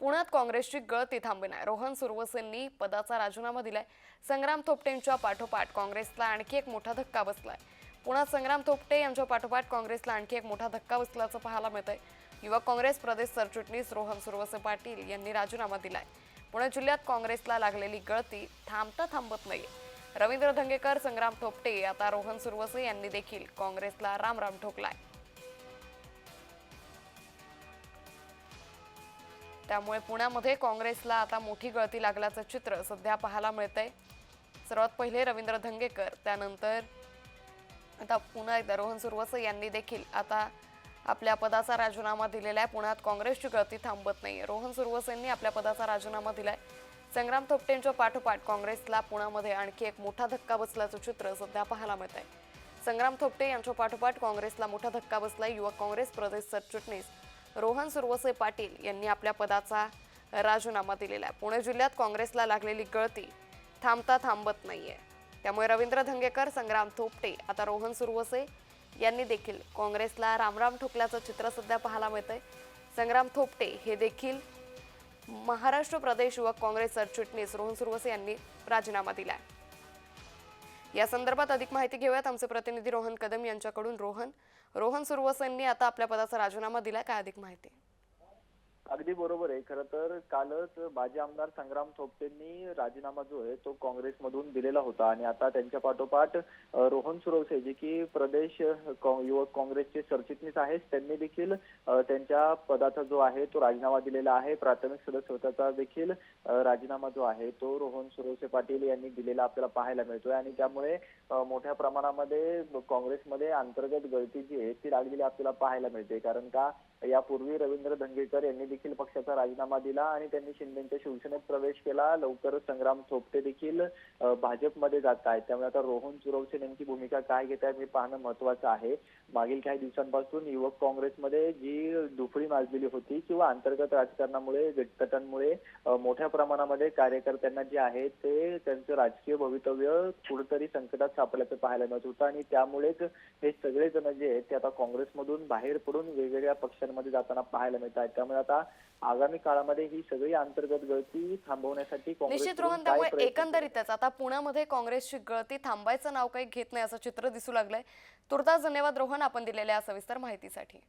पुण्यात काँग्रेसची गळती थांबणार रोहन सुरवसेंनी पदाचा राजीनामा दिलाय. संग्राम थोपटेंच्या पाठोपाठ काँग्रेसला आणखी एक मोठा धक्का बसलाय. पुण्यात संग्राम थोपटे यांच्या पाठोपाठ काँग्रेसला आणखी एक मोठा धक्का बसल्याचं पाहायला मिळतंय. युवा काँग्रेस प्रदेश सरचिटणीस रोहन सुरवसे पाटील यांनी राजीनामा दिलाय. पुणे जिल्ह्यात काँग्रेसला लागलेली गळती थांबता थांबत नाही रवींद्र धंगेकर संग्राम थोपटे आता रोहन सुरवसे यांनी देखील काँग्रेसला रामराम ठोकलाय. त्यामुळे पुण्यामध्ये काँग्रेसला आता मोठी गळती लागल्याचं चित्र सध्या पाहायला मिळतंय. सर्वात पहिले रवींद्र धंगेकर त्यानंतर आता पुन्हा एकदा रोहन सुरवसे यांनी देखील आता आपल्या पदाचा राजीनामा दिलेला आहे. पुण्यात काँग्रेसची गळती थांबत नाही रोहन सुरवसेंनी आपल्या पदाचा राजीनामा दिलाय. संग्राम थोपटेंच्या पाठोपाठ काँग्रेसला पुण्यामध्ये आणखी एक मोठा धक्का बसल्याचं चित्र सध्या पाहायला मिळत आहे संग्राम थोपटे यांच्या पाठोपाठ काँग्रेसला मोठा धक्का बसलाय. युवक काँग्रेस प्रदेश सरचिटणीस रोहन सुरवसे पाटील यांनी आपल्या पदाचा राजीनामा दिलेला आहे. पुणे जिल्ह्यात काँग्रेसला लागलेली गळती थांबता थांबत नाहीये. त्यामुळे रवींद्र धंगेकर संग्राम थोपटे आता रोहन सुरवसे यांनी देखील काँग्रेसला रामराम ठोकल्याचं चित्र सध्या पाहायला मिळतंय. संग्राम थोपटे हे देखील महाराष्ट्र प्रदेश युवक काँग्रेस सरचिटणीस रोहन सुरवसे यांनी राजीनामा दिला आहे या संदर्भात अधिक माहिती घेऊयात. आमचे प्रतिनिधी रोहन कदम यांच्याकडून. रोहन रोहन सुरवसेंनी आता आपल्या पदाचा राजीनामा दिला काय अधिक माहिती? अगदी बरोबर आहे. खरं तर कालच माजी आमदार संग्राम थोपटेंनी राजीनामा जो आहे तो काँग्रेसमधून दिलेला होता. आणि आता त्यांच्या पाठोपाठ रोहन सुरवसे जे की प्रदेश युवक काँग्रेसचे सरचिटणीस आहेत त्यांनी देखील त्यांच्या पदाचा जो आहे तो राजीनामा दिलेला आहे. प्राथमिक सदस्यत्वाचा देखील राजीनामा जो आहे तो रोहन सुरवसे पाटील यांनी दिलेला आपल्याला पाहायला मिळतोय. आणि त्यामुळे मोठ्या प्रमाणामध्ये काँग्रेसमध्ये अंतर्गत गळती जी आहे ती लागलेली आपल्याला पाहायला मिळते. कारण का यापूर्वी रवींद्र धंगेकर यांनी देखील पक्षाचा राजीनामा दिला आणि त्यांनी शिंदेच्या शिवसेनेत प्रवेश केला. लवकरच संग्राम थोपटे देखील भाजपमध्ये जात आहेत. त्यामुळे आता रोहन सुरवसे नेमकी भूमिका काय घेत आहेत हे पाहणं महत्वाचं आहे. मागील काही दिवसांपासून युवक काँग्रेसमध्ये जी दुफळी माजलेली होती किंवा अंतर्गत राजकारणामुळे गटतटांमुळे मोठ्या प्रमाणामध्ये कार्यकर्त्यांना जे आहे ते त्यांचं राजकीय भवितव्य कुठेतरी संकटात सापडल्याचं पाहायला मिळत होतं. आणि त्यामुळेच हे सगळे जण जे आहेत ते आता काँग्रेसमधून बाहेर पडून वेगवेगळ्या पक्षांमध्ये जाताना पाहायला मिळत आहेत. त्यामुळे आता आगामी काळामध्ये ही सगळी अंतर्गत गळती थांबवण्यासाठी निश्चित रोहन त्यामुळे एकंदरीतच आता पुण्यामध्ये काँग्रेसची गळती थांबायचं नाव काही घेत नाही असं चित्र दिसू लागलंय. तुर्तास धन्यवाद रोहन आपण दिलेल्या सविस्तर माहितीसाठी.